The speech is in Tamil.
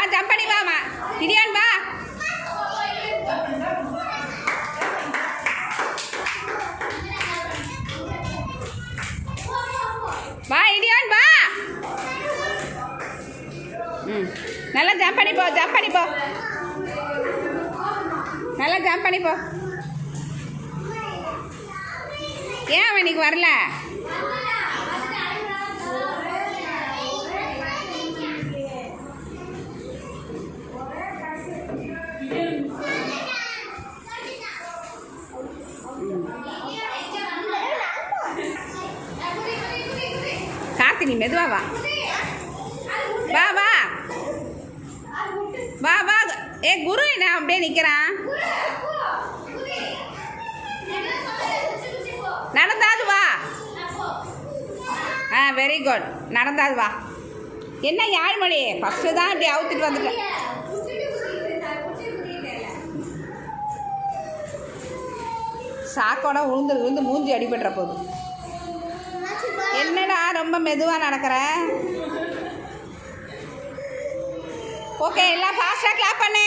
ஆ ஜம்ப் பண்ணி வாமா இடியான் வா. வா இடியான் வா. ம். நல்லா ஜம்ப் பண்ணி போ ஜம்ப் பண்ணி போ. நல்லா ஜம்ப் பண்ணி போ. ஏன் அவன் இன்னைக்கு வரல? கார்த்தி நீ மெதுவா வா. வா வா. வா வா. ஏ குரு என்ன அப்படியே நிற்கிறான் நடந்தாது வா. ஆ வெரி குட் நடந்தாது வா. என்ன யாழ்மொழி? ஃபஸ்ட்டு தான் இப்படி அவுத்துட்டு வந்துட்டேன் சாக்கோட உளுந்து விழுந்து மூஞ்சி அடிபட்டுற போகுது என்னடா ரொம்ப மெதுவாக நடக்கிற? ஓகே எல்லாம் ஃபாஸ்ட்டாக கிளாப் பண்ணு.